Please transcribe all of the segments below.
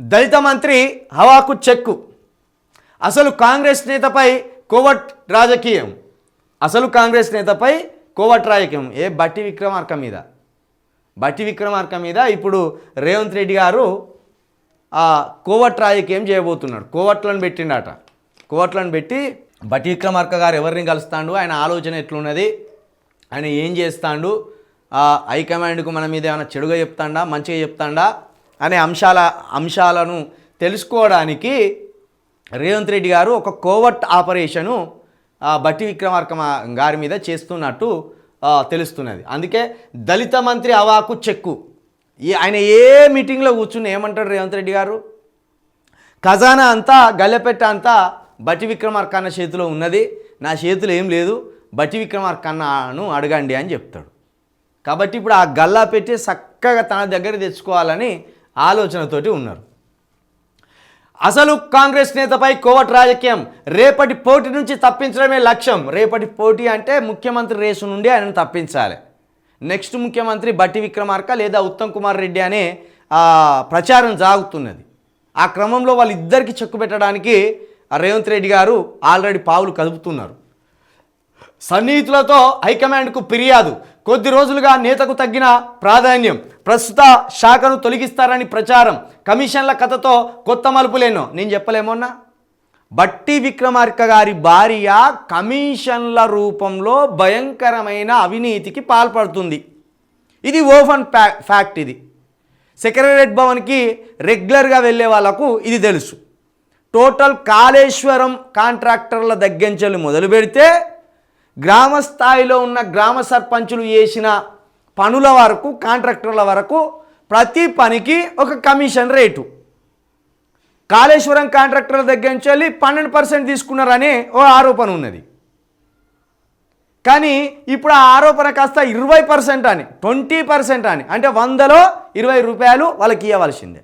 దళిత మంత్రి హవాకు చెక్కు. అసలు కాంగ్రెస్ నేతపై కోవట్ రాజకీయం. అసలు కాంగ్రెస్ నేతపై కోవట్ రాజకీయం. ఏ బట్టి విక్రమార్క మీద? బట్టి విక్రమార్క మీద ఇప్పుడు రేవంత్ రెడ్డి గారు ఆ కోవట్ రాజకీయం చేయబోతున్నాడు. కోవట్లను పెట్టిండట. కోవట్లను పెట్టి బట్టి విక్రమార్క గారు ఎవరిని కలుస్తాడు? ఆయన ఆలోచన ఎట్లున్నది? ఆయన ఏం చేస్తాడు? హైకమాండ్కు మన మీద ఏమైనా చెడుగా చెప్తాడా? మంచిగా చెప్తాడా? అనే అంశాల అంశాలను తెలుసుకోవడానికి రేవంత్ రెడ్డి గారు ఒక కోవర్ట్ ఆపరేషను బట్టి విక్రమార్క గారి మీద చేస్తున్నట్టు తెలుస్తున్నది. అందుకే దళిత మంత్రి అవాకు చెక్కు. ఆయన ఏ మీటింగ్లో కూర్చుని ఏమంటాడు రేవంత్ రెడ్డి గారు? ఖజానా అంతా గల్లెపెట్ట అంతా బట్టి విక్రమార్క అన్న చేతిలో ఉన్నది. నా చేతిలో ఏం లేదు. బట్టి విక్రమార్క అన్నను అడగండి అని చెప్తాడు. కాబట్టి ఇప్పుడు ఆ గల్లా పెట్టి చక్కగా తన దగ్గర తెచ్చుకోవాలని ఆలోచనతోటి ఉన్నారు. అసలు కాంగ్రెస్ నేతపై కోవట్ రాజకీయం రేపటి పోటీ నుంచి తప్పించడమే లక్ష్యం. రేపటి పోటీ అంటే ముఖ్యమంత్రి రేసు నుండి ఆయనను తప్పించాలి. నెక్స్ట్ ముఖ్యమంత్రి బట్టి విక్రమార్క లేదా ఉత్తమ్ కుమార్ రెడ్డి అనే ప్రచారం సాగుతున్నది. ఆ క్రమంలో వాళ్ళిద్దరికి చెక్కు పెట్టడానికి రేవంత్ రెడ్డి గారు ఆల్రెడీ పావులు కదుపుతున్నారు. సన్నిహితులతో హైకమాండ్కు ఫిర్యాదు. కొద్ది రోజులుగా నేతకు తగ్గిన ప్రాధాన్యం. ప్రస్తుత శాఖను తొలగిస్తారని ప్రచారం. కమిషన్ల కథతో కొత్త మలుపులేనో. నేను చెప్పలేమోన్నా బట్టి విక్రమార్క గారి భార్య కమిషన్ల రూపంలో భయంకరమైన అవినీతికి పాల్పడుతుంది. ఇది ఓపెన్ ఫ్యా ఫ్యాక్ట్ ఇది. సెక్రటరేట్ భవన్కి రెగ్యులర్గా వెళ్ళే వాళ్ళకు ఇది తెలుసు. టోటల్ కాళేశ్వరం కాంట్రాక్టర్ల దగ్గంచెలు మొదలు పెడితే గ్రామ స్థాయిలో ఉన్న గ్రామ సర్పంచులు చేసిన పనుల వరకు కాంట్రాక్టర్ల వరకు ప్రతి పనికి ఒక కమిషన్ రేటు. కాళేశ్వరం కాంట్రాక్టర్ల దగ్గర నుంచి వెళ్ళి పన్నెండు పర్సెంట్ తీసుకున్నారనే ఓ ఆరోపణ ఉన్నది. కానీ ఇప్పుడు ఆ ఆరోపణ కాస్త ఇరవై పర్సెంట్ అని ట్వంటీ పర్సెంట్ అని అంటే వందలో ఇరవై రూపాయలు వాళ్ళకి ఇవ్వవలసిందే.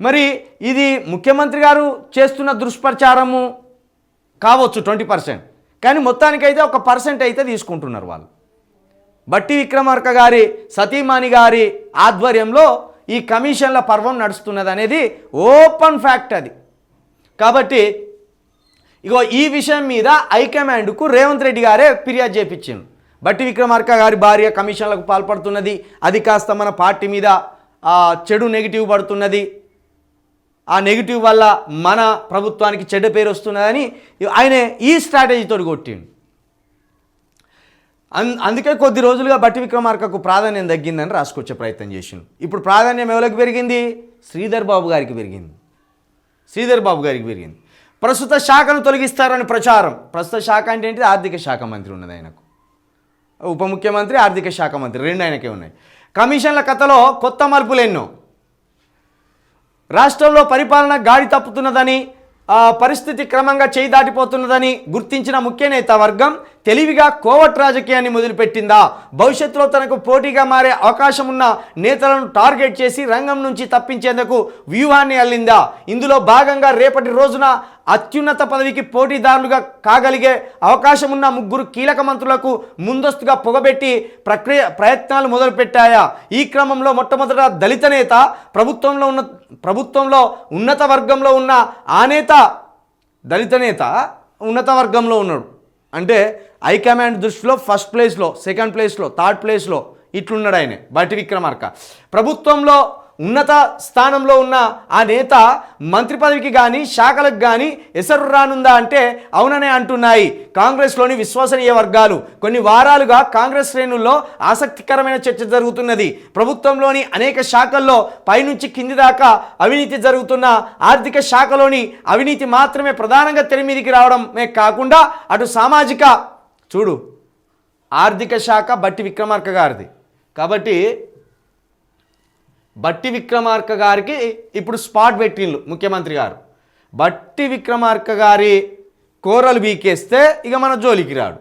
మరి ఇది ముఖ్యమంత్రి గారు చేస్తున్న దుష్ప్రచారము కావచ్చు ట్వంటీ పర్సెంట్. కానీ మొత్తానికైతే ఒక పర్సెంట్ అయితే తీసుకుంటున్నారు వాళ్ళు. బట్టి విక్రమార్క గారి సతీమాని గారి ఆధ్వర్యంలో ఈ కమిషన్ల పర్వం నడుస్తున్నది అనేది ఓపెన్ ఫ్యాక్ట్ అది. కాబట్టి ఇగో ఈ విషయం మీద హైకమాండ్కు రేవంత్ రెడ్డి గారే ఫిర్యాదు చేపించిండు. బట్టి విక్రమార్క గారి భార్య కమిషన్లకు పాల్పడుతున్నది అది కాస్త మన పార్టీ మీద చెడు నెగిటివ్ పడుతున్నది ఆ నెగిటివ్ వల్ల మన ప్రభుత్వానికి చెడ్డ పేరు వస్తున్నదని ఆయన ఈ స్ట్రాటజీతో కొట్టిండు. అన్ అందుకే కొద్ది రోజులుగా బట్టి విక్రమార్కకు ప్రాధాన్యం తగ్గిందని రాసుకొచ్చే ప్రయత్నం చేసిండు. ఇప్పుడు ప్రాధాన్యం ఎవరికి పెరిగింది? శ్రీధర్ బాబు గారికి పెరిగింది. శ్రీధర్ బాబు గారికి పెరిగింది. ప్రస్తుత శాఖను తొలగిస్తారని ప్రచారం. ప్రస్తుత శాఖ అంటే ఏంటి ఆర్థిక శాఖ మంత్రి ఉన్నది ఆయనకు. ఉప ముఖ్యమంత్రి ఆర్థిక శాఖ మంత్రి రెండు ఆయనకే ఉన్నాయి. కమిషన్ల కథలో కొత్త మార్పులు ఎన్నో. రాష్ట్రంలో పరిపాలన గాడి తప్పుతున్నదని పరిస్థితి క్రమంగా చేయి దాటిపోతున్నదని గుర్తించిన ముఖ్య నేత వర్గం తెలివిగా కోవట్ రాజకీయాన్ని మొదలుపెట్టిందా? భవిష్యత్తులో తనకు పోటీగా మారే అవకాశం ఉన్న నేతలను టార్గెట్ చేసి రంగం నుంచి తప్పించేందుకు వ్యూహాన్ని అల్లిందా? ఇందులో భాగంగా రేపటి రోజున అత్యున్నత పదవికి పోటీదారులుగా కాగలిగే అవకాశం ఉన్న ముగ్గురు కీలక మంత్రులకు ముందస్తుగా పొగబెట్టి ప్రక్రియ ప్రయత్నాలు మొదలుపెట్టాయా? ఈ క్రమంలో మొట్టమొదట దళిత నేత ప్రభుత్వంలో ఉన్న ప్రభుత్వంలో ఉన్నత వర్గంలో ఉన్న ఆ నేత దళిత నేత ఉన్నత వర్గంలో ఉన్నాడు. అంటే హైకమాండ్ దృష్టిలో ఫస్ట్ ప్లేస్లో సెకండ్ ప్లేస్లో థర్డ్ ప్లేస్లో ఇట్లున్నాడు ఆయన బట్టి విక్రమార్క. ప్రభుత్వంలో ఉన్నత స్థానంలో ఉన్న ఆ నేత మంత్రి పదవికి కానీ శాఖలకు కానీ ఎసరు రానుందా అంటే అవుననే అంటున్నాయి కాంగ్రెస్లోని విశ్వసనీయ వర్గాలు. కొన్ని వారాలుగా కాంగ్రెస్ శ్రేణుల్లో ఆసక్తికరమైన చర్చ జరుగుతున్నది. ప్రభుత్వంలోని అనేక శాఖల్లో పైనుంచి కింది దాకా అవినీతి జరుగుతున్న ఆర్థిక శాఖలోని అవినీతి మాత్రమే ప్రధానంగా తెరమీదికి రావడమే కాకుండా అటు సామాజిక చూడు ఆర్థిక శాఖ బట్టి విక్రమార్క గారిది. కాబట్టి బట్టి విక్రమార్క గారికి ఇప్పుడు స్పాట్ పెట్టిండ్రు ముఖ్యమంత్రి గారు. బట్టి విక్రమార్క గారి కోరలు బీకేస్తే ఇక మన జోలికి రాడు.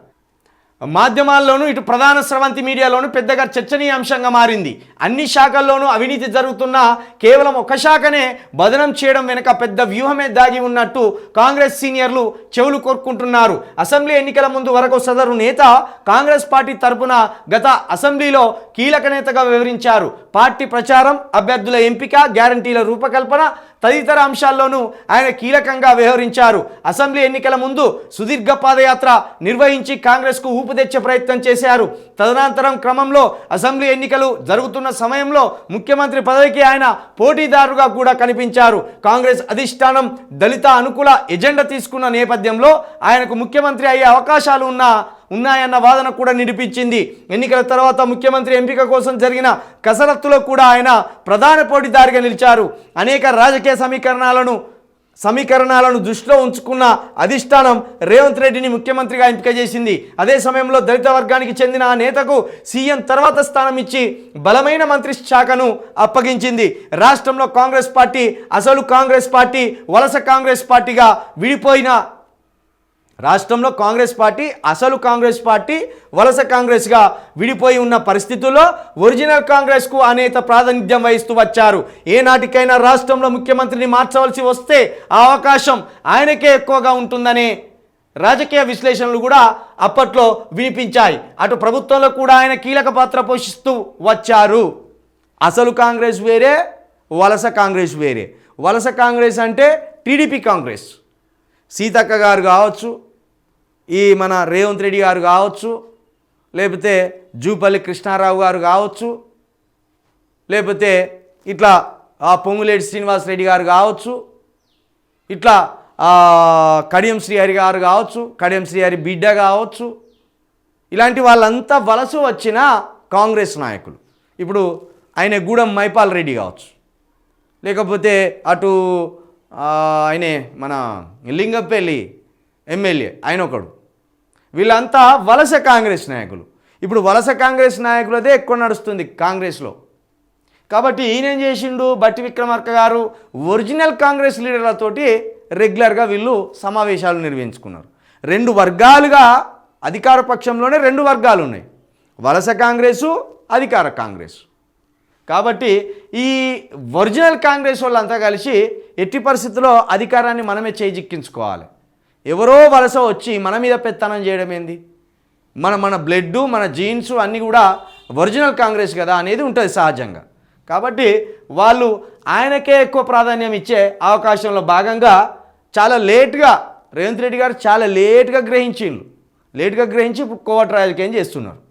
మాధ్యమాల్లోనూ ఇటు ప్రధాన స్రవంతి మీడియాలోనూ పెద్దగా చర్చనీయాంశంగా మారింది. అన్ని శాఖల్లోనూ అవినీతి జరుగుతున్న కేవలం ఒక శాఖనే బదనం చేయడం వెనుక పెద్ద వ్యూహమే దాగి ఉన్నట్టు కాంగ్రెస్ సీనియర్లు చెవులు కోరుకుంటున్నారు. అసెంబ్లీ ఎన్నికల ముందు వరకు సదరు నేత కాంగ్రెస్ పార్టీ తరపున గత అసెంబ్లీలో కీలక నేతగా వివరించారు. పార్టీ ప్రచారం అభ్యర్థుల ఎంపిక గ్యారంటీల రూపకల్పన తదితర అంశాల్లోనూ ఆయన కీలకంగా వ్యవహరించారు. అసెంబ్లీ ఎన్నికల ముందు సుదీర్ఘ పాదయాత్ర నిర్వహించి కాంగ్రెస్కు ఊపు తెచ్చే ప్రయత్నం చేశారు. తదనంతరం క్రమంలో అసెంబ్లీ ఎన్నికలు జరుగుతున్న సమయంలో ముఖ్యమంత్రి పదవికి ఆయన పోటీదారుగా కూడా కనిపించారు. కాంగ్రెస్ అధిష్టానం దళిత అనుకూల ఎజెండా తీసుకున్న నేపథ్యంలో ఆయనకు ముఖ్యమంత్రి అయ్యే అవకాశాలు ఉన్న ఉన్నాయన్న వాదన కూడా నిడిపించింది ఎన్నికల తర్వాత ముఖ్యమంత్రి ఎంపిక కోసం జరిగిన కసరత్తులో కూడా ఆయన ప్రధాన పోటీదారిగా నిలిచారు. అనేక రాజకీయ సమీకరణాలను సమీకరణాలను దృష్టిలో ఉంచుకున్న అధిష్టానం రేవంత్ రెడ్డిని ముఖ్యమంత్రిగా ఎంపిక చేసింది. అదే సమయంలో దళిత వర్గానికి చెందిన ఆ నేతకు సీఎం తర్వాత స్థానం ఇచ్చి బలమైన మంత్రి శాఖను అప్పగించింది. రాష్ట్రంలో కాంగ్రెస్ పార్టీ అసలు కాంగ్రెస్ పార్టీ వలస కాంగ్రెస్ పార్టీగా విడిపోయిన రాష్ట్రంలో కాంగ్రెస్ పార్టీ అసలు కాంగ్రెస్ పార్టీ వలస కాంగ్రెస్గా విడిపోయి ఉన్న పరిస్థితుల్లో ఒరిజినల్ కాంగ్రెస్కు అనేత ప్రాతినిధ్యం వహిస్తూ వచ్చారు. ఏనాటికైనా రాష్ట్రంలో ముఖ్యమంత్రిని మార్చవలసి వస్తే ఆ అవకాశం ఆయనకే ఎక్కువగా ఉంటుందనే రాజకీయ విశ్లేషణలు కూడా అప్పట్లో వినిపించాయి. అటు ప్రభుత్వంలో కూడా ఆయన కీలక పాత్ర పోషిస్తూ వచ్చారు. అసలు కాంగ్రెస్ వేరే వలస కాంగ్రెస్ వేరే. వలస కాంగ్రెస్ అంటే టీడీపీ కాంగ్రెస్. సీతక్క గారు కావచ్చు ఈ మన రేవంత్ రెడ్డి గారు కావచ్చు లేకపోతే జూపల్లి కృష్ణారావు గారు కావచ్చు లేకపోతే ఇట్లా ఆ పొంగులేటి శ్రీనివాస్ రెడ్డి గారు కావచ్చు ఇట్లా కడియం శ్రీహరి గారు కావచ్చు కడియం శ్రీహరి బిడ్డ కావచ్చు ఇలాంటి వాళ్ళంతా వలస వచ్చిన కాంగ్రెస్ నాయకులు. ఇప్పుడు ఆయన గూడెం మైపాల్ రెడ్డి కావచ్చు. లేకపోతే అటు ఆయనే మన లింగపల్లి ఎమ్మెల్యే ఆయన ఒకడు. వీళ్ళంతా వలస కాంగ్రెస్ నాయకులు. ఇప్పుడు వలస కాంగ్రెస్ నాయకులదే ఎక్కువ నడుస్తుంది కాంగ్రెస్లో. కాబట్టి ఈయనేం చేసిండు బట్టి విక్రమార్క గారు? ఒరిజినల్ కాంగ్రెస్ లీడర్లతోటి రెగ్యులర్గా వీళ్ళు సమావేశాలు నిర్వహించుకున్నారు. రెండు వర్గాలుగా అధికార పక్షంలోనే రెండు వర్గాలు ఉన్నాయి వలస కాంగ్రెసు అధికార కాంగ్రెస్. కాబట్టి ఈ ఒరిజినల్ కాంగ్రెస్ వాళ్ళంతా కలిసి ఎట్టి పరిస్థితుల్లో అధికారాన్ని మనమే చేజిక్కించుకోవాలి. ఎవరో వలస వచ్చి మన మీద పెత్తనం చేయడం ఏంది? మన మన బ్లడ్ మన జీన్స్ అన్నీ కూడా ఒరిజినల్ కాంగ్రెస్ కదా అనేది ఉంటుంది సహజంగా. కాబట్టి వాళ్ళు ఆయనకే ఎక్కువ ప్రాధాన్యం ఇచ్చే అవకాశంలో భాగంగా చాలా లేట్గా రేవంత్ రెడ్డి గారు చాలా లేట్గా గ్రహించిండ్రు. లేట్గా గ్రహించి ఇప్పుడు కోవట్ రాజకీయం చేస్తున్నారు?